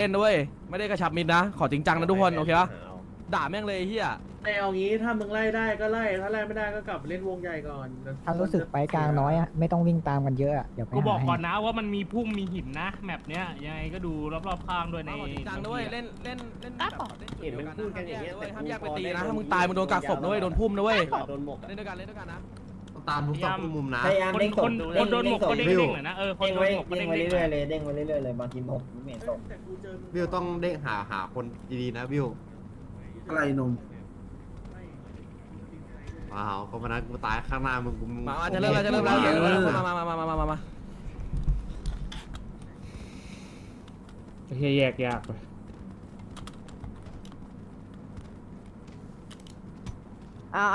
เล่นด้วยไม่ได้กระชับมิดนะ ขอจริงจังนะทุกคนโอเคปะด่าแม่งเลยเฮียแต่เอางี้ถ้ามึงไล่ได้ก็ไล่ถ้าไล่ไม่ได้ก็กลับเล่นวงใหญ่ก่อนถ้ารู้สึกไปกลางน้อยอะไม่ต้องวิ่งตามกันเยอะอะเดี๋ยวไปกูบอกก่อนนะว่ามันมีพุ่มมีหินนะแมปเนี้ยยังไงก็ดูรอบๆข้างด้วยในจังด้วยเล่นเล่นเล่นแบอเล่นจุดเดียวกันนะห้ามแยกไปตีนะถ้ามึงตายมึงโดนกักศพด้วยโดนพุ่มด้วยเล่นด้วยกันเล่นด้วยกันนะ ตามทุกซอกทุกมุมนะพยายามเด้งศคพนคนโดนหมกก็เด้งเด้อยนะเออคนเด้งไว้หมกเด้งไว้เรื่อยๆเลยเด้งไว้เรื่อยๆเลยบางทีหกไม่เห็นตกวิวต้องเด้งหาหาคนดีๆนะวิวอะไรนมว้าวก็มานัดกูตายข้างหน้ามึงกูมึงมาจะเริ่มแล้วจะเริ่มแล้วมามามามามามามาเฮียแยกยากเลยอ่า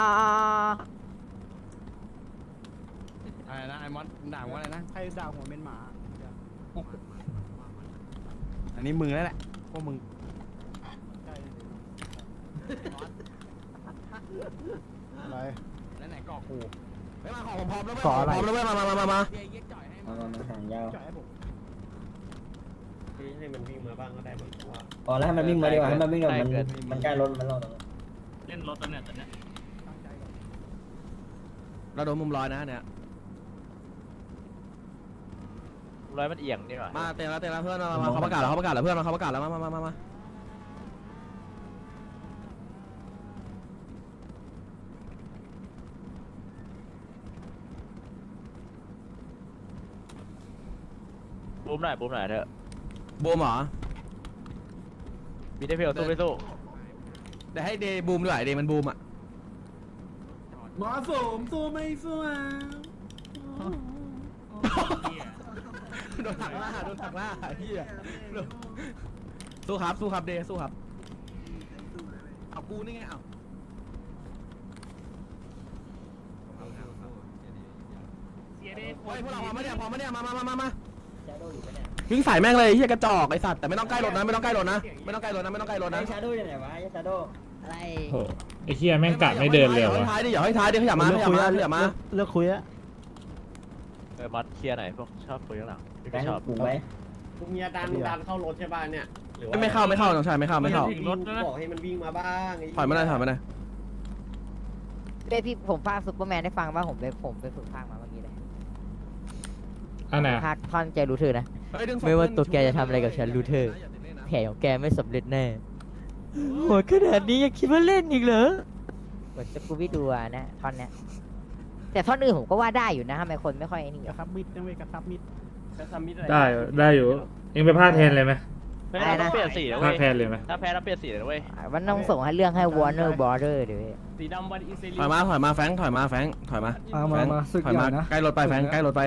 อะไรนะไอ้มอสด่าว่าอะไรนะ ใครด่าหัวเป็นหมาอันนี้มือแล้วแหละพวกมึงอะไร แล้วไหนก่อกูไม่มาของผมพร้อมแล้วไม่ออพร้อมแล้วเว้ยมามามามามาเดี๋ยวเย็ดจ่อยให้มามามามาหางยาวจ่อยให้ผมให้ให้มันวิ่งมาบ้างก็ได้มันเพราะว่าอ๋อแล้วให้มันวิ่งมาดีกว่าให้มันวิ่งเดี๋ยวมันมันใกล้รถมันรอตรงนั้นเล่นรถตอนเนี้ยตอนเนี้ยตั้งใจก่อนเราโดนมุมลอยนะเนี่ย ร้อยมันเอียงนี่หว่ามาเต็มแล้วเต็มแล้วเพื่อนมามาเขาประกาศแล้วเขาประกาศแล้วเพื่อนมาเขาประกาศแล้วมามามามาบูมหน่อยบูมหน่อยเถอะบูมเหรอมีได้เพียวสู้ไม่สู้แต่ให้เดย์บูมด้วยเดย์มันบูมอะมาสมสู้ไม่สู้อะ โดนถักล่าโดนถักล่าเฮียสู้ครับสู้ครับเดสู้ครับเอากูนี่ไงเอาเสียเดพวกเราพร้อมไหมเนี่ยพร้อมไหมเนี่ยมามามามามาวิ่งสายแม่งเลยเฮียกระจอกไอสัตว์แต่ไม่ต้องใกล้รถนะไม่ต้องใกล้รถนะไม่ต้องใกล้รถนะไม่ต้องใกล้รถนะ ชาโดอยู่ไหนวะชาโดอะไรโหไอ้เฮียแม่งกะไม่เดินเลยอวะท้ายดิอย่าให้ท้ายดิขย่ามาขยับมาขย่ามา เลิกคุยอะเออบัสเคลียร์หนพวกชอบคุยข้างหลัง ไแบงค์ถูกไหมกเมียดันดันเข้ารถใช่ป่ะเนี่ยหรือว่ไม่เข้าไม่เข้าน้องชายไม่เข้าไม่เข้า รถบอกให้มันวิ่งมาบ้างถอยมาได้ถอยมาได้เด้พี่ผมพากซูเปอร์แมนได้ฟังว่าผมไปผมไปฝึกพากมาเมื่อกี้เลยอันไหนพากท่อนใจรู้เธอนะ ไม่ว่าตัวแกจะทำอะไรกับฉันรู้เธอ แผลของแกไม่สำเร็จแน่โหดขนาดนี้ยังคิดว่าเล่นอีกเหรอเหมือนจะกูวิดูนะท่อนเนี้ยแต่ท่อนอื่นผมก็ว่าได้อยู่นะทำไมคนไม่ค่อยไอ้นี่กระซับมิดนะเว้ยกระซับมิด ได้ได้อยู่ยังไปพาดแทนเลยไหมเฮ้ยด้เปลี่ยนสีนะพาเว้คยแทนเลยไหมถ้าแพ้เราเปลี่ยนสีนะเว้ยมันต้องส่งให้เรื่องให้ Warner Brother เดี๋ยวเวยสีดำวันอิสถอยมาถอยมาแฟงถอยมาแฟงถอยมาถอยมาถอยมาใกล้รถไปแฟงใกล้รถไป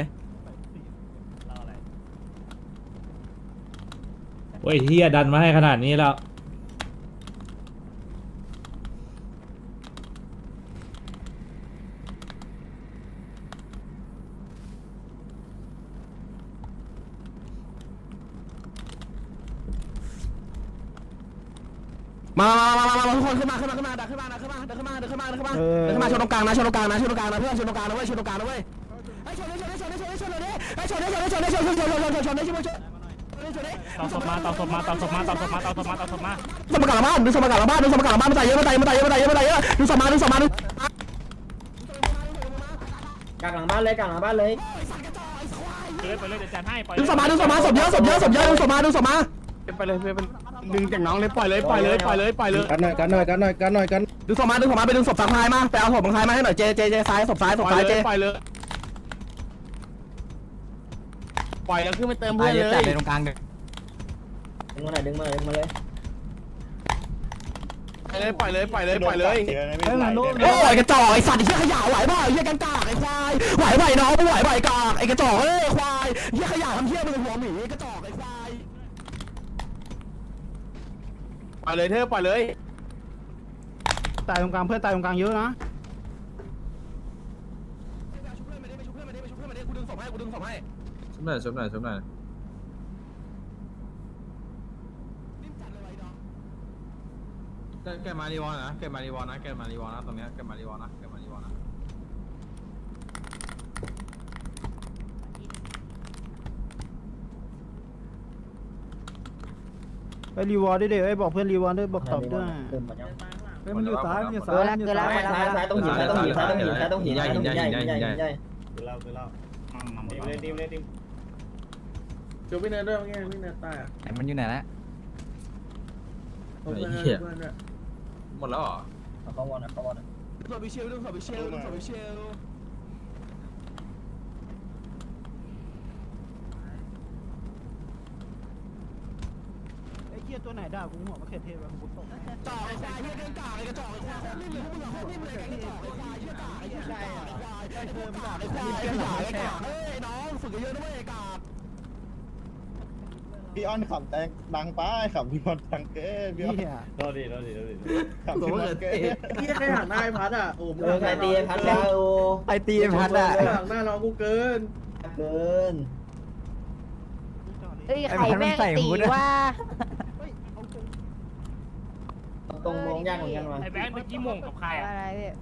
โอ้ยเฮียดันมาให้ขนาดนี้แล้ว มามามามามาทุกคนขึ้นมามามามามามามาดักขึ้นมาดักขึ้นมาดักขึ้นมาดักขึ้นมาดักขึ้นมาดักขึ้นมามามามามางนะชนตรงกลางนะชนตรงกลางนะเพื่อนชนตรงกลางนะเว้ยชนตรงกลางนะเว้ยไอ้ชนไอ้ชนไอ้ชนไอ้ชนไอ้ชนเลยไอ้ชนไอ้ชนไอ้ชนไอ้ชนชนชนชนชนชนชนไอ้ชนชนตอบศพมาตอบศพมาตอบศพมาตอบศพมาตอบศพมาตอบศพมาดูสมการหลังบ้านดูสมการหลังบ้านดูสมการหลังบ้านมาใส่เยอะมาใส่มาใส่เยอะมาใส่เยอะมาใส่เยอะดูสมาดูสมาดูกลางหลังบ้านเลยกลางหลังบ้านเลยเดินไปเลยเดี๋ยวจัดให้ปล่อยดูสมาดูสมาศพเยอะศพเยอะศพเยอะดูสมาดูสมาเป็นไปเลยเป็น ดึงจากน้องเลยปล่อยเลยปล่อยเลยปล่อยเลยปล่อยเลยกันหน่อยกันหน่อยกันหน่อยกันหน่อยกันดึงสมาดึงสมาไปดึงศพทางท้ายมาไปเอาศพทางท้ายมาให้หน่อยเจเจเจซ้ายศพซ้ายศพปล่อยซ้ายเลเจยปล่อยเลยปล่อยแล้วขึ้นไปเติมเพื่อนเลย ดึงมาหน่อยดึงมาดึงมาเลยปล่อยเลยปล่อยเลยปล่อยเลยปล่อยเลยโอ้ยกระจอกไอสัตว์ไอ้เหี้ยขยะไหวเปล่าไอ้เหี้ยกังกากไอ้ควายไหวไหวน้องไม่ไหวไหวกากไอ้กระจอกเอ้ยควายเหี้ยขยะทำเหี้ยมึงหัวหมีกระจอกไอ้ควาย ป ล่อยเลยเธอปล่อยเลยตายตรงกลางเพื่อนตายตรงกลางเยอะนะชุบเพื่อนมาดิไปชุบเพื่อนมาดิไปชุบเพื่อนมาดิกูดึงศพให้กูดึงศพให้ชุบหน่อยชุบหน่อยชุบหน่อยนิ่มจัดเลยไอ้ดอกแกมารีวอนนะแกมารีวอนนะแกมารีวอนนะตรงเนี้ยแกมารีวอนนะแกมารีวอนนะ ไไปรีวอร์ดด้วยเดี๋ยวไอ้บอกเพื่อนรีวอร์ดด้วยบอกตอบด้วยเติมหมดยังเฮ้ยมันอยู่ซ้ายมันอยู่เกิซ้ายนละมันอยู่เกินละซ้ายซ้ายซ้ายซ้ายต้องหินซ้ายต้องหินซ้ายต้องหินซ้ายต้องหินซ้ายต้องหินซ้ายต้องหินใหญ่ใหญ่ใหญ่ใหญ่จูบพี่เนิร์ดด้วยเมื่อกี้พี่เนิร์ดตายอะมันอยู่ไหนละเพื่อนด้วยเพื่อนด้วยหมดแล้วเหรอเขาวอนนะเขาวอนนะขอบิเชลขอบิเชลขอบิเชล ไอ้เกี ยตัวไหนด่ากูหัวมะเขือเทศวะกูตกจ่อไอ้ควายเฮียเดินกากไอ้กระจอกไอ้ควายนี่มเลือพวกมึงโคตรนิ่มเลยไอ้กระจอกไอ้ควายเฮียกากไอ้เฮียกาไอ้ควายไอ้เพิ่มกากไอ้ควายไอ้ควายไอ้กากเอ้ยน้องฝึกเยอะๆด้วยไอ้กากพี่อ้อนขำแต่ดังไปขำพี่บอลดังเกินพี่อ้อนรอดีรอดีรอดีขำพี่บอลเกินพี่ใครหักหน้าไอ้พัดอะโอ้มึงเออใครตีพัดดาวไอตีพัดอะหักหน้าน้องกูเกินเกินเฮ้ยใครแม่งตีว่า ตรงมองยากเหมือนกันวะไอ้แบงค์เมื่อกี้โมงกับใครอะไรอะ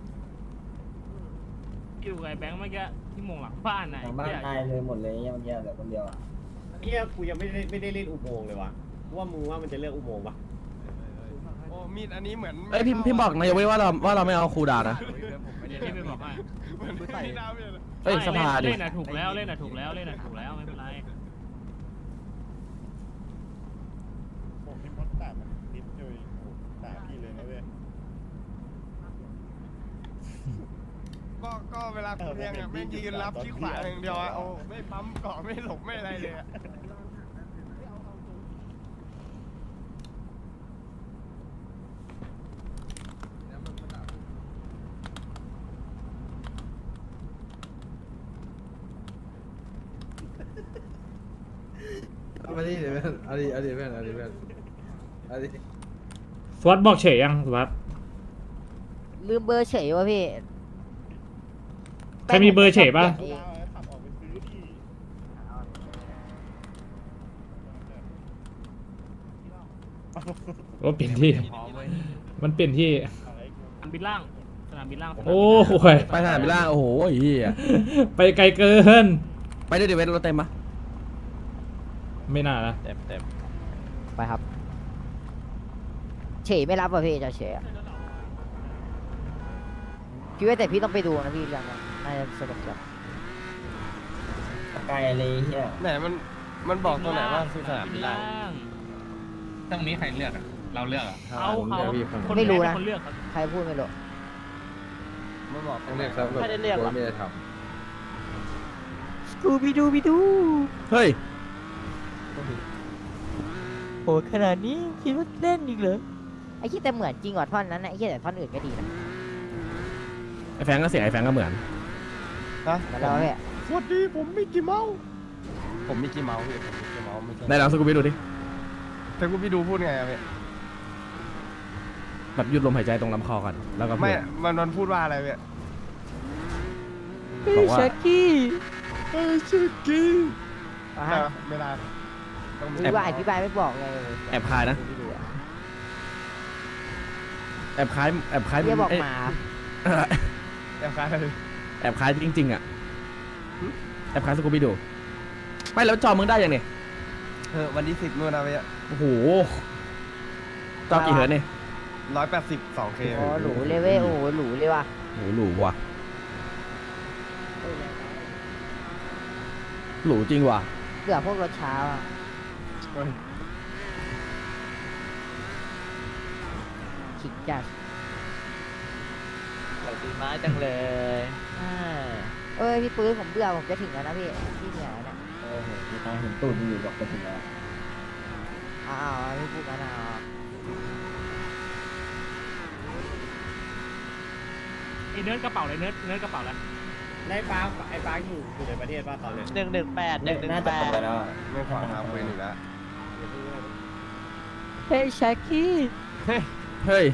พี่อยู่กับไอ้แบงค์เมื่อกี้ที่โมงหลังบ้านน่ะทางบ้านตายเลยหมดเลยยังเดียวเหลือคนเดียวอะเฮียกูยังไม่ได้ไม่ได้เล่นอุโมงค์เลยวะว่ามึงว่ามันจะเลือกอุโมงค์ปะโอ้มีดอันนี้เหมือนเอ้ยพี่พี่บอกนายกว่าเราว่าเราไม่เอาครูด่านะเดี๋ยวพี่ไปบอกให้เหมือนใส่น้ำเลยเอ้ยสภาดิเล่นน่ะถูกแล้วเล่นน่ะถูกแล้วเล่นน่ะถูกแล้วไม่เป็นไร ผมพี่มดด่ามันนิดเดียวเองด่าพี่เลยนะเว้ย ก็ก็เวลาคุณเรียงอะไม่ยืนรับที่ขวาอย่างเดียวอะโอ้ไม่ปั๊มเกาะไม่หลบไม่อะไรเลยอะมาดิเดี๋ยวเพื่อนเอาดิเอาดิเพื่อนเอาดิเพื่อนเอาดิสวัสดบอกเฉยยังสวัสดลืมเบอร์เฉยวะพี่ ใครมีเบอร์เฉยป่ะดาวขับออกไปซื้อดิโอ้เปลี่ยนที่ มันเปลี่ยนที่อะไรกูสนามบินล่าง สนามบินล่างโอ้โหไปสนามบินล่างโอ้โหไอ้เหี้ยไปไกลเกิน ไปด้วยดิเวนรถเต็มปะไม่น่านะ เต็มเต็มไปครับ เฉยไม่รับป่ะพี่จะเฉยอะ พี่ว่าแต่พี่ต้องไปดูนะพี่เรื่องนั้นน่าจะสนุกจังไกลเลยเฮียไหนมันมันบอกตรงไหนว่าคือสนามบินล่างตรงนี้ใครเลือกอะเราเลือกอะเขาผมเขาเลือกพี่ผมคนไม่รู้นะคนเลือกครับใครพูดไม่รู้มันบอกตรต้องงไหนเรียกครับไม่ได้เรียกหรอไม่ได้ทสกูบิดูบิดูเฮ้ยโหขนาดนี้คิดว่าเล่นอีกเหรอไอ้ที่แต่เหมือนจริงกว่าท่อนนั้นนะไอ้ที่แต่ท่อนอื่นก็ดีนะ ไอ้แฟงก็เสียงไอ้แฟงก็เหมือน นะมาแล้วพี่สวัสดีผมมิกกี้เมาส์ผมมิกกี้เมาส์พี่ผมมิกกี้เมาส์ไม่ใช่ได้ลองสกูบี้ดูดิ แต่กูพี่ดูพูดไงอะพี่แบบหยุดลมหายใจตรงลำคอก่อน แล้วก็พูไม่ดมันมันพูดว่าอะไรพี่บอกว่าชักกี้เฮ้ยชิคกี้เอาแต่ฮะเวลาต้องมีพี่ว่าอธิบายไม่บอกเลยแอบคายนะแอบคล้าย แอบคล้ายเรียบอกเอ้ยหมา แอบคล้ายเลยแอบคล้ายจริง ๆ อะแอบคล้ายสกูบี้ดูไม่แล้วจอมึงได้ยังเนี่ยเออวันที่สิบนู่นนะพี่โอ้โหจอกี่เฮิร์ตเนี่ยร้อยแปดสิบสองเคโอ้หรูเลยเว้ยโอ้โหหรูเลยว่ะโหหรูว่ะหรูจริงว่ะเกือบพวกรถเช้าอะขิกจัด ดีไม้จังเลยอ่าเอ้ยพี่ปื้นผมเบื่อผมจะถึงแล้วนะพี่พี่เหนื่อยแล้วเนี่ยโอ้โหมีตาเห็นตูดอยู่บอกไปถึงแล้วเอ้าวพี่พูดกันเอาไอ้เนิร์ดกระเป๋าเลยเนิร์ดเนิร์ดกระเป๋าแล้วได้ฟ้าไอ้ฟ้าอยู่อยู่ในประเทศป่ะตอนเนี้ยหนึ่งหนึ่งแปดหนึ่งหนึ่งน่าแปจะดไปแล้วอะไม่ขวางทางปืนอีกแล้ว เฮ้ยชักกี้เฮ้ย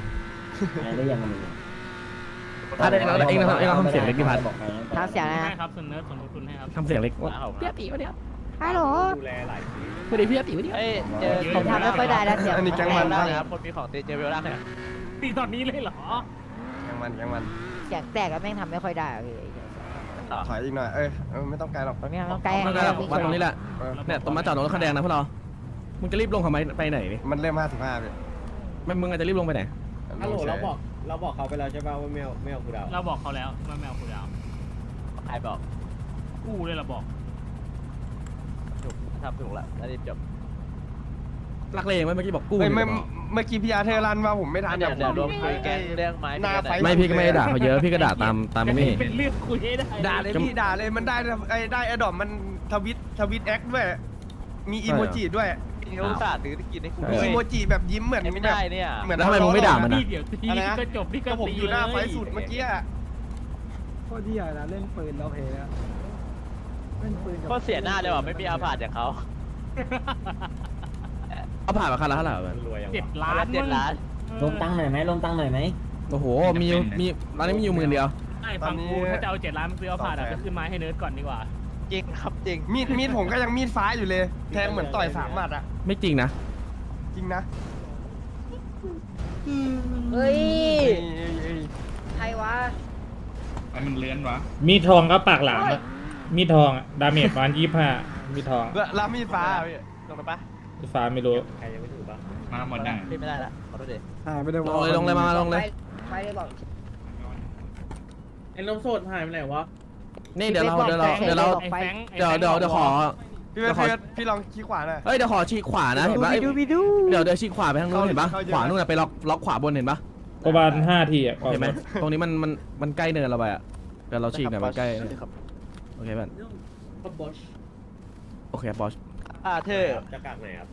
ไหนได้ยังไง พัดเองเราเองเราเองเราทำเสียงเล็กดิพัดบอกใครนะทำเสียงอะไรให้นะครับส่วนเนิร์ดส่วนทุนให้ครับทำเสียงเล็กว้าวพี่อาติวะเนี่ยฮัลโหลดูแลหลายทีสวัสดีพี่อาติวะเนี่ยเอ้ยเจอผมทำไม่ค่อยได้แล้วเสียงอันนี้แก๊งผมันแตบ้างกครับคนมีของตีเจเวลล่างเนี่ยตีตอนนี้เลยเหรอยังมันยังมันเสียงแตกแล้วแม่งทำไม่ค่อยได้อะพี่ถอยอีกหน่อย เอ้ยเออไม่ต้องไกลหรอกตรงนี้มันต้องใกล้ไม่เป็นไรหรอกมาตรงนี้แหละเออเนี่ยตรงมาจอดรถคันแดงนะพวกเรา มึงจะรีบลงทำไมไปไหนนี่มันเริ่มห้าสิบห้าเลยไม่มึงอาจจะรีบลงไปไหนฮัลโหลเราบอก เราบอกเขาไปแล้วใช่ป่าวว่าไม่เอาไม่เอากูดาวเราบอกเขาแล้วว่าไม่เอากูดาวใครบอกกูเลยเราบอกถูกทำถูกแล้วแล้วรีบจบลักเลงไหมเมื่อกี้บอกกู้เฮ้ยอยู่เมื่อบอกเมื่อกี้พี่อาร์เธอร์รันมาผมไม่ทันเดี๋ยวเดี๋ยวรวมคุยแกงเรื่องไม้หน้าไฟไม่พี่ก็ไม่ได้ด่าเขาเยอะพี่ก็ด่าตามตามนี่ เป็นเรื่องคุยให้ได้ด่าเลยพี่ด่าเลยมันได้ไอ้ได้ไอ้ดอมมันทวิตทวิตแอคด้วย มีอีโมจิด้วย นี่เขาอุตส่าห์ซื้อกินให้กูมีด้วยอีโมจิแบบยิ้มเหมือนไม่แบบได้เนี่ย เหมือนแล้วทำไมมึงไม่ด่ามันนี่นะเดี๋ยวทีอะไรนะ ก็จบนี่ก็ก็ผมตีอยู่หน้าไฟเลยสุดเมื่อกี้อะโคตรที่ใหญ่นะเล่นปืนเราเพลอะเล่นปืนกับก็เสียหน้าเลยว่ะไม่มีอาผาดอย่างเขาเอาผ่านมาคันละเท่าไหร่วะรวยอย่างเจ็ดวะล้านเจ็ดล้านลงตังค์หน่อยไหมลงตังค์หน่อยไหมโอ้โห มีอยู่มีร้านนี้มีอยู่หมื่นเดียว ไอ้ฟังกูถ้าจะเอาเจ็ดล้านซื้อเอาผ่านอะไปขึ้นไม้ให้เนิร์ดก่อนดีกว่า จริงครับจริงมีดมีดผมก็ยังมีดฟ้าอยู่เลย แทงเหมือนต่อยสามหมัดอะไม่จริงนะ จริงนะเฮ้ย เอ้ยเอ้ยเอ้ยใครวะมันเลื้อนวะมีดทองก็ปากหลามอะมีดทองอะดาเมจประมาณยี่ห้ามีดทองแล้วแล้วมีดฟ้าอะพี่ลงไปปะฟ้าไม่รู้ใครยังไม่ถูกป่ะมาหมดได้พี่ไม่ได้ละขอโทษดิหายไปได้ลงเลยลงเลยมามาลงเลยไปเลยบอกไอ้นมสดหายไปไหนวะ นี่เดี๋ยวเราเดี๋ยวเราเดี๋ยวเราไอ้แฟงไอ้เดี๋ยวแฟงเดี๋ยวเดี๋ยวขอ พี่เวทพี่เวทพี่ลองชี้ขวาหน่อย เอ้ยเดี๋ยวขอชี้ขวานะเห็นปะดูวิดูเดี๋ยวเดี๋ยวชี้ขวาไปทางนู้นเห็นปะเข้าเยอะ ขวานู่นน่ะไปล็อกล็อกขวาบนเห็นปะประมาณห้าทีอะเห็นไหมตรงนี้มันมันมันใกล้เนินเราไปอะเดี๋ยวเราฉีกหน่อยมันใกล้ครับโอเคเพื่อนก็บอชโอเคบอสอ่าเธอจะกากไหนครับ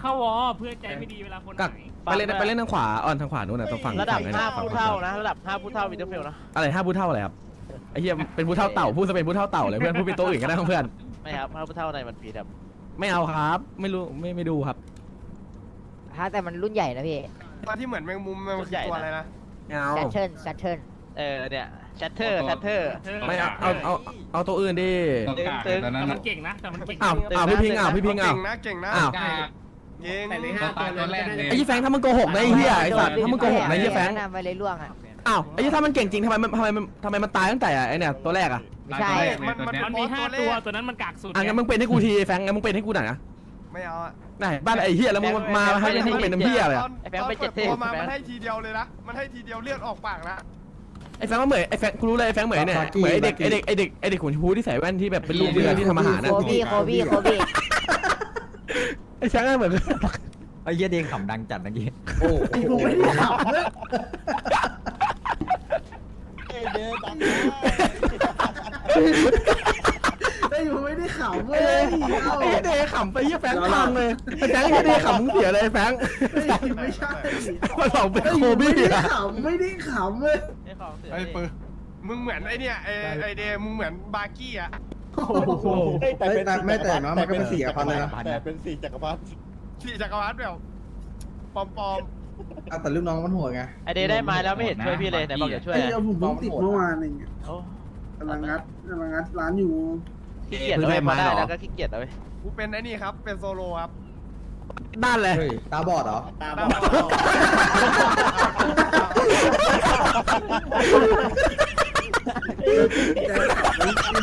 เข้าวอเพื่อใจไม่ดีเวลาคนกักไหนไปเล่นไปเล่นทางขวาอ่อนทางขวานู่นน่ะตรงฝั่งระดับฝั่งห้าฝั่งผู้เท่านะ ระดับห้าผู้เท่าวินเทอร์เฟลนะ อะไรห้าผู้เท่าอะไรครับ ไอ้เหี้ยเป็นผู้เท่าเต่าพูดจะเป็นผู้เท่าเต่าเลยเพื่อนพูดเป็นตัวอื่นก็ได้เพื่อน ไม่ครับห้าผู้เท่าในมันปีครับไม่เอาครับ ไม่รู้ไม่ไม่ดูครับฮะแต่มันรุ่นใหญ่นะพี่ตัวที่เหมือนแมงมุมมันคือตัวอะไรนะ ไม่เอาแซทเทิร์นแซทเทิร์นเออเนี่ยชัตเตอร์ชัตเตอร์ ไม่เอาเอาเอาเอาตัวอื่นดิตึงตึงแต่มันเก่งนะแต่มันเก่งอ้าวอ้าวพี่พิงอ้าวพี่พิงอ้าวเก่งนะเก่งนะอ้าวเก่งแต่ในห้าตัวนั้นก็น่าจะไอ้ยี่แฟงถ้ามึงโกหกนะไอ้เหี้ยไอ้สัตว์ถ้ามึงโกหกนะไอ้ยี่แฟง นำไปเลยล่วงอะ อ้าวไอ้ยี่ถ้ามันเก่งจริงทำไมมันทำไมมันทำไมมันตายตั้งแต่ไอ้เนี่ยตัวแรกอะไม่ใช่ มันมันมันมีห้าตัวตัวนั้นมันกากสุดอะงั้นมึงเป็นให้กูทีไอ้แฟงงั้นมึงเป็นให้กูหน่อยนะไม่เอาอะไหนบ้านไอ้เหี้ยแล้วมึงมาให้ให้กูเป็นน้ำเหี้ยเลยตอะอนตอนเปิดตัวมามันให้ทีเดียวเลยนะ มันให้ทีเดียวเลือดออกปากนะ ไอ้แฟงมันเหมือนไอ้แฟงกูรู้เลยไอ้แฟงเหมือนเนี่ยเหมือนไอ้เด็กไอ้เด็กไอ้เด็กไอ้เด็กขนชมพูที่ใส่แว่นที่แบบเป็นลูกเรือที่ทำอาหารนะโคบี้โคบี้โคบี้ไอ้แฟงก็เหมือนไอ้เหี้ยเด้งขำดังจัดเมื่อกี้โอ้ไอ้กูไม่ได้ขับเลยเดินตังไอ้กูไม่ได้ขับเว้ยเอาไอ้เด็กขำไปยี่แฟงพังเลยไอ้แฟงไอ้เด็กขำมึงเสียเลยไอ้แฟงไม่ใช่มันหลอกเป็นโคบี้ไม่ได้อะขำไม่ได้ขำเลยไอ้ของเสือไอ้ปืนมึงเหมือนไอ้เนี่ยไอ้ไอ้เดย์มึงเหมือนบาร์กี้อะโอ้โห แต่ไม่แต่เนาะมันก็เป็นสี่กับพันเลยนะแต่เป็นสี่จักรพรรดิ สี่จักรวาลแบบปอมปอมอะแต่ลูกน้องมันหัวไงไอเดย์ได้ไม้แล้วไม่เห็นช่วยพี่เลยไหนบอกจะช่วยไอ้อะเอาผมเพิ่งติดเมื่อวานเองโอ้กำลังงัดกำลังงัดร้านอยู่ ขี้เกียจเลยพอได้แล้วก็ขี้เกียจเลยกูเป็นไอ้นี่ครับ เป็นโซโลครับด้านเลยเฮ้ยตาบอดเหรอ ตาบตาอบอด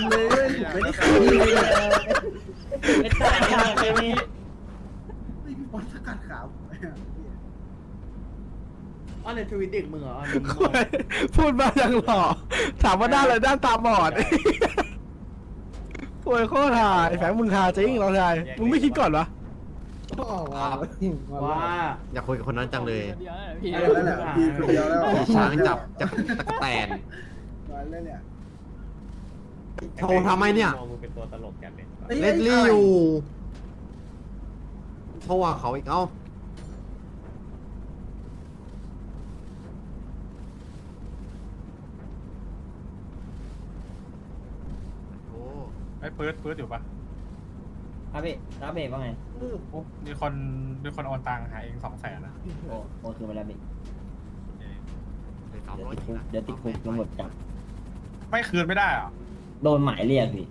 เลยไม่ได้ขำเลยไม่ตายไม่มีพี่บอลส กัดขาอ๋อในทวิตเด็กมึงเหรออ๋อพูดมาอย่างหล่อ ถามว่าด้านอะไรด้านตาบอดโอ้ยโคตรหาไอ้แฟงมึงหาจริงเราชายมึงไม่คิดก่อนวะว่า อยากคุยกับคนนั้นจังเลยพี่แล้วแหละพี่คนเดียวแล้วช้างจับจับตะกแตนมาแล้วเนี่ยโทรทำไมเนี่ย มองมึงเป็นตัวตลกกันเนี่ยเล่นลี่อยู่ โทรหาเขาอีกเอ้าโอ้ไอ้เปิดเปิดอยู่ปะครับพี่รับเบรกว่าไงมีคนมีคนโอนตังค์หาเองสองแสนนะโอ้โอ้คือมาแล้วพี่เดี๋ยวสามเดี๋ยวร้อยติดทีคุกนะเดี๋ยวติดคุกตำรวจจับ ไม่คืนไม่ได้เหรอโดนหมายเรียกพี่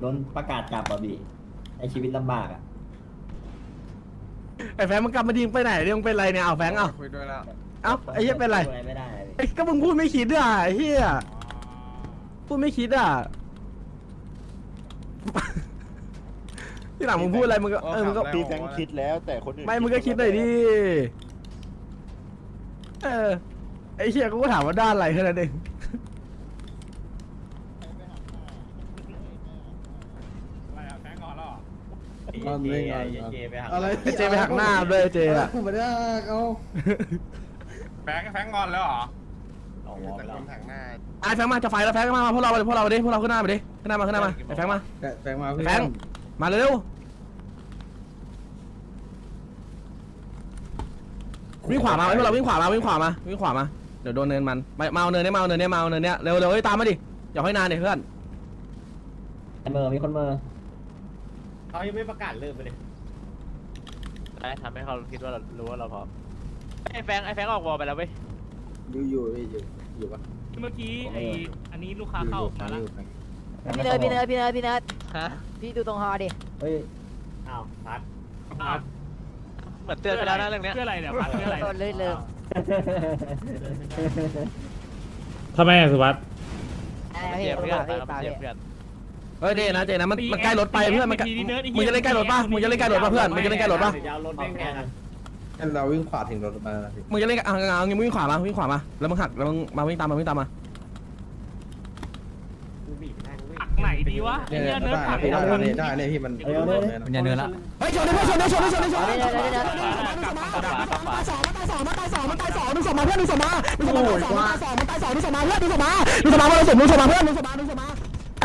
โดนประกาศจับอะพี่ ไอชีวิตลำบากอะไอ้แฟงมึงกลับมาดิงไปไหนเนี่ยมึงเป็นไรเนี่ยเอาแฟงเอาคุยด้วยแล้วเอ้าไอ้เหี้ยเป็นไรช่วยไม่ได้อะพี่ไอ้ก็มึงพูดไม่คิดอะไอ้เหี้ยพูดไม่คิดอะ ที่หลังมึงพูดอะไรมึงก็เออมึงก็ พี่แบงค์คิดแล้วแต่คนอื่นไม่มึงก็คิดหน่อยดิ เออ ไอ้เชี่ยกูก็ถามว่าด้านอะไรแค่นั้นเอง อะไรอะแฟงก่อนแล้วเหรอ ตอนนี้ไงอะไรไอ้เจไปหักหน้าด้วยเจอะผมไม่ได้เอาแฟงแฟงงอนแล้วเหรอแต่คนถังหน้า ไอ้แฟงมาจะไฟแล้วแฟงมามาพวกเราพวกเราดิพวกเราขึ้นหน้ามาดิขึ้นหน้ามาขึ้นหน้ามาไอ้แฟงมาแฟงมาเพื่อนแฟงมาเร็ววิ่งขวามาไอ้พวกเราวิ่งขวามาวิ่งขวามาวิ่งขวามาเดี๋ยวโดนเนินมันมามาเอาเนินเนี่ยมาเอาเนินเนี่ยมาเอาเนินเนี่ยเร็วเร็วเฮ้ยตามมาดิอย่าให้นานดิเพื่อนเมอร์มีคนเมอร์ เขายังไม่ประกาศเลิกไปเลยได้ทำให้เขาคิดว่าเรารู้ว่าเราพร้อมไอ้แฟงไอ้แฟงออกวอลไปแล้วเว้ยอยู่อยู่อยู่อยู่ปะเมื่อกี้ไออันนี้ลูกค้าเข้ามาแล้วพี่เนิร์ดพี่เนิร์ดพี่เนิร์ดพี่เนิร์ดฮะพี่ดูตรงฮอดิเฮ้ยอ้าวพัดอ้าวเหมือนเตือนไปแล้วนะเรื่องเนี้ยเพื่ออะไรเนี่ยพัดเพื่ออะไรโดนเลยเลยทำไมอะสุวัสด์อะไรเจ็พี่บเปเพื่อนล่าพี่เปล่าเจ็พี่บเพื่อน เฮ้ยเจนะเจนะมันมันใกล้รถไปเพื่อนมันมึงจะเล่นใกล้รถป่ะมึงจะเล่นใกล้รถป่ะเพื่อนมึงจะเล่นใกล้รถป่ะเดี๋ยวจะเอารถแม่งแกนะเราวิ่งขวาถึงรถมาแล้วพี่มึงจะเล่นเอาเอาเอางี้มึงวิ่งขวามาวิ่งขวามาแล้วมึงหักแล้วมึงมาวิ่งตามมาวิ่งตามมากูบีบแม่งเว้ยผักไหนดีวะไอ้เนี่ยเนี่ยเนื้อได้ผักพี่ได้เลยได้เลยพี่มันมันจะเนินละเฮ้ยชนดิเพื่อนชนดิชนดิชนดิชนดิเดี๋ยวเดี๋ยวเดี๋ยวตายสองมันตายสองมันตายสองมันตายสองดึงศพมาเพื่อนดึงศพมาดึงศพมาตายสองมันตายสองดึงศพมาเพื่อนดึงศพมาดึงศพมาเพื่อนดึงศพมาเพื่อนดึงศพมาดึงศพมา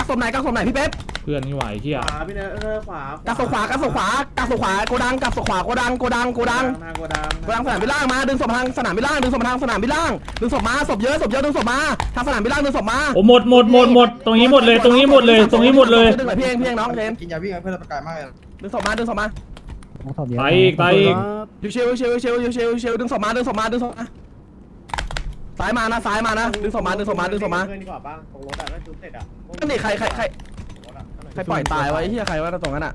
กักศพไหนกักศพไหนพี่เป๊ปเพื่อนนี่ไหวเที่ยขวาพี่เนยเออขวากักศพขวากักศพขวากักศพขวาโกดังกักศพขวาโกดังโกดังโกดังหน้าโกดังโกดังสนามบินล่างมา ดึงศพมาทางสนามบินล่างดึงศพมาทางสนามบินล่างดึงศพมาศพเยอะศพเยอะดึงศพมาทางสนามบินล่างดึงศพมาโอ้หมดหมดหมดหมดตรงนี้หมดเลย ตรงนี้หมดเลย ตรงนี้หมดเลยดึงเลยพี่เองพี่เองน้องเจนกินยาวิ่งเพื่อนประกาศมากเลยดึงศพมาดึงศพมาตายอีกตายอีกยูเชลยูเชลยูเชลยูเชลยูเชลดึงศพมาดึงศพมาดึงศพมา ซ้ายมานะซ้ายมานะดึงศพมาดึงศพมาดึงศพมาเพื่อนดีกว่าป่ะตรงรถอะแล้วจุดเสร็จอะนั่นดิใครใครใครรถอะใครปล่อยตายไว้เฮียใครว่าตรงนั้นอะ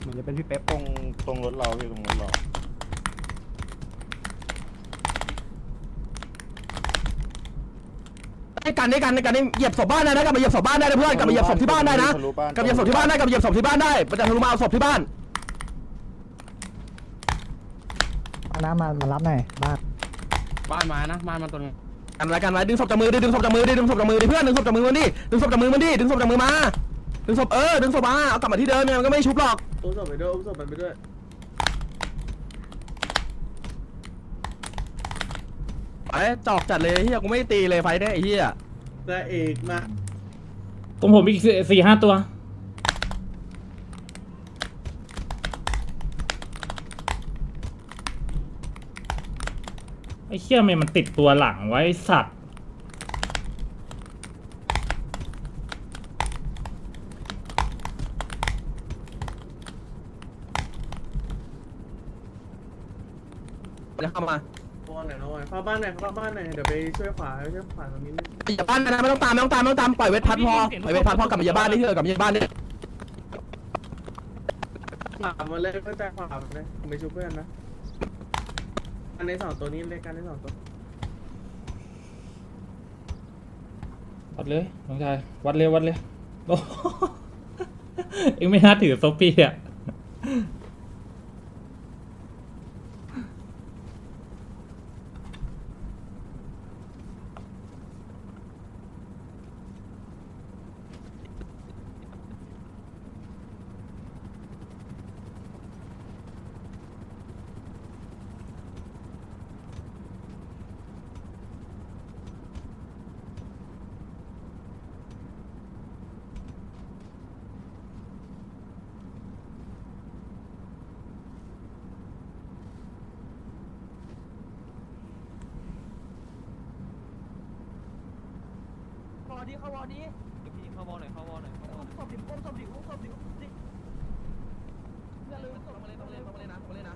เหมือนจะเป็นพี่เป๊ปตรงตรงรถเราพี่ตรงรถเราไอ้กันได้กันได้กันได้เหยียบศพบ้านได้นะกลับมาเหยียบศพบ้านได้นะเพื่อนกลับมาเหยียบศพที่บ้านได้นะกลับมาเหยียบศพที่บ้านได้กลับมาเหยียบศพที่บ้านได้มันจะทะลุมาเอาศพที่บ้านน้ำมามารับหน่อยบ้านบ้านมานะบ้านมาตัวนึง กันไว้กันไว้ดึงศพจากมือดิดึงศพจากมือดิดึงศพจากมือดิเพื่อนดึงศพจากมือมันดิดึงศพจากมือมันดิดึงศพจากมือมา ดึงศพเออดึงศพมาเอากลับมาที่เดิมเนี่ยมันก็ไม่ชุบหรอกอุ้มศพไปด้วยอุ้มศพมันไปด้วยไอ้จอกจัดเลยเฮียกูไม่ตีเลยไฟเนี่ยไอ้เฮียแต่เอกมาตรงผมอีกสี่สี่ห้าตัว อ้เชี่ยทำไมมันติดตัวหลังไว้ไอ้สัตว์จะเข้ามาตัวไหนน้อยเข้าบ้านไหนเข้าบ้านไหนเดี๋ยวไปช่วยขวาช่วยขวาตรงนี้อย่าบ้านนะไม่ต้องตามไม่ต้องตามไม่ต้องตามปล่อยเวทพัดพอปล่อยเวทพัดพอกลับมาเหยียบบ้านนี่เถอะกลับมาเหยียบบ้านนี่ขวามาเลยก็แต่ขวามาเลยผมไปช่วยเพื่อนนะ อันในสองตัวนี้เลยกันในสองตัววัดเลยน้องชายวัดเลยวัดเลยโอ้ เอ็งไม่น่าถือโซปี้อะ ดีเข้าวอดีพี่เข้าวอลหน่อยเข้าวอลหน่อยเข้าวอลหน่อยศพดิศพดิศพดิดิอย่าลืมศพมาเล่นมาเล่นมาเล่นนะมาเล่นนะ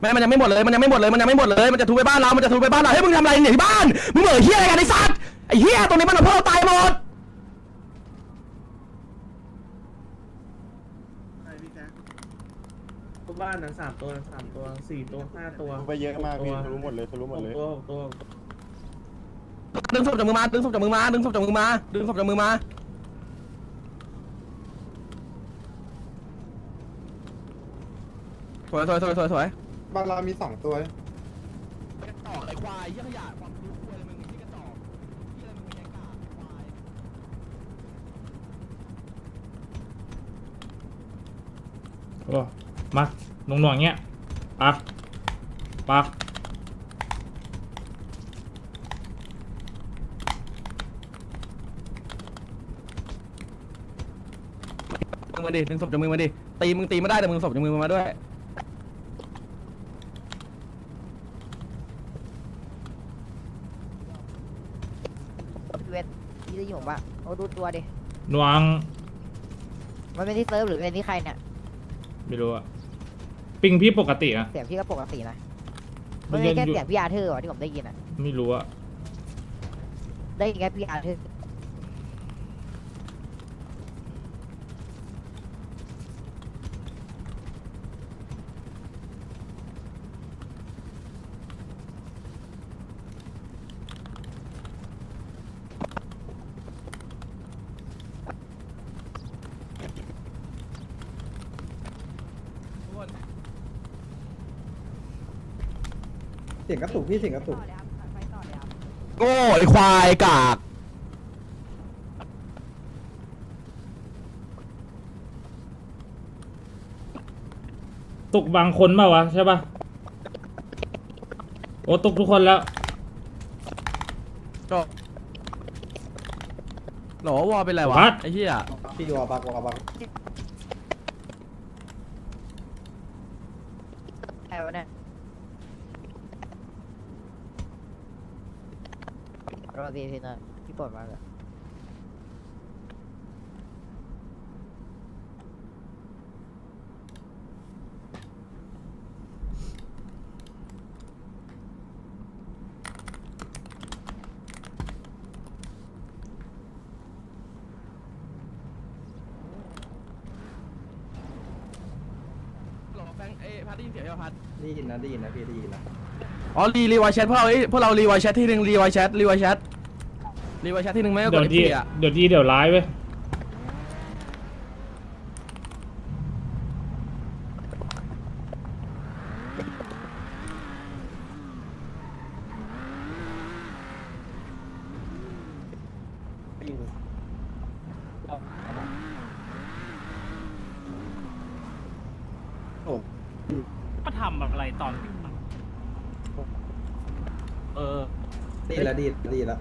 แม่มันยังไม่หมดเลย มันยังไม่หมดเลย มันยังไม่หมดเลย มันจะทุบไปบ้านเรา มันจะทุบไปบ้านเรา เฮ้ย มึงทำอะไรเนี่ยที่บ้าน มึงเหม่อเฮียอะไรกันไอ้สัตว์ ไอ้เฮียตรงนี้มันเอาพวกเราตายหมด ตัวบ้านนั้นสามตัวนั้นสามตัวสี่ตัวห้าตัวไปเยอะมากพี่ทะลุหมดเลยทะลุหมดเลยตัวตัว ดึงศพจากมือมา ดึงศพจากมือมา ดึงศพจากมือมา ดึงศพจากมือมา สวยสวยสวยสวยบ้านารามีสองตัว มาหน่วงหน่วงๆเงี้ยปะปะมึงมาดิดึงศพจากมือมาดิตีมึงตีไม่ได้แต่มึงศพจากมือมาด้วยพี่เวทพี่ได้ยินผมปะโอ้ดูตัวดิหน่วงมันเป็นที่เซิร์ฟหรือเป็นที่ใครเนี่ยไม่รู้อะ ปิงพี่ปกติอะ เสียงพี่ก็ปกตินะมัมันนยัเป็นงแค่อยู่เสียงพี่อาเธอร์วะที่ผมได้ยินอะ ไม่รู้อะได้ยินแค่พี่อาเธอร์ เสียงกระตุกพี่เสียงกระตุกโง่ไอ้ควายกากตกบางคนเปล่าวะใช่ปะโอ้ตกทุกคนแล้วก็หรอวอเป็นไรวะวัดไอ้เหี้ยพี่วอบักวอบัก ใครวะเนี่ย รอพี่พี่น่อยพี่ปลดมาเลยหรอแฟงเอ้พัดได้ยินเสียงยังพัดได้ยินนะได้ยินนะพี่ได้ยินนะอ๋อรีรีไวแชทพวกเราเอ้ยพวกเรารีไวแชทที่หนึ่งรีไวแชทรีไวแชท รีไวแชทที่หนึ่งไม่ก็กเดี๋ยดวดีที่อะเดี๋ยวดีเดี๋ยวร้ายเว้ยก็ทำอะไรตอน เออได้ยินแล้วได้ยินได้ยินแล้ว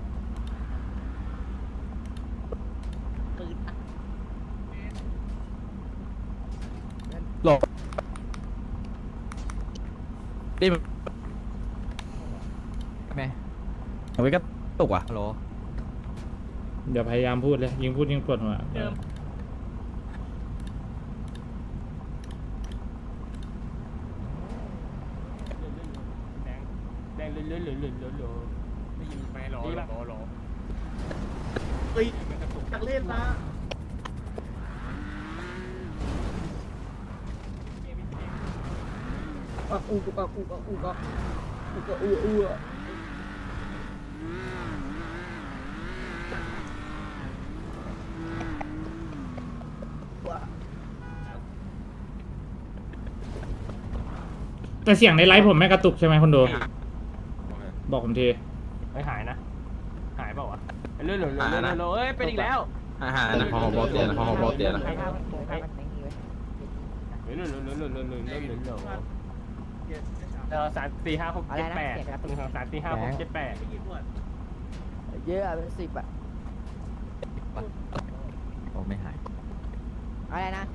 ดิมแม่เอาไว้ก็ตกอะฮัลโหล เดี๋ยวพยายามพูดเลย ยิงพูดยิงปวดหัวเดิม อัอุกอักอุอักอุอักอุอัอุแต่เสียงในไลฟ์ผมไม่กระตุกใช่ไหมคนดูบอกผมทีไม่หายนะ หายเปล่าวะเรื่อยๆเรื่อยๆเอ้ยเป็นอีกแล้วอาหารนะพอหอเตียนพอบอเตียนนะเรื่อยๆเรื่อยๆเรื่อยๆเรื่อยๆ เลื่อนเออสามสี่ห้าหกเจ็ดแปดหนึ่งสองสามสี่ห้าหกเจ็ดแปดเยอะอะเป็นสิบอะโอ้ไม่หาย อะไรนะ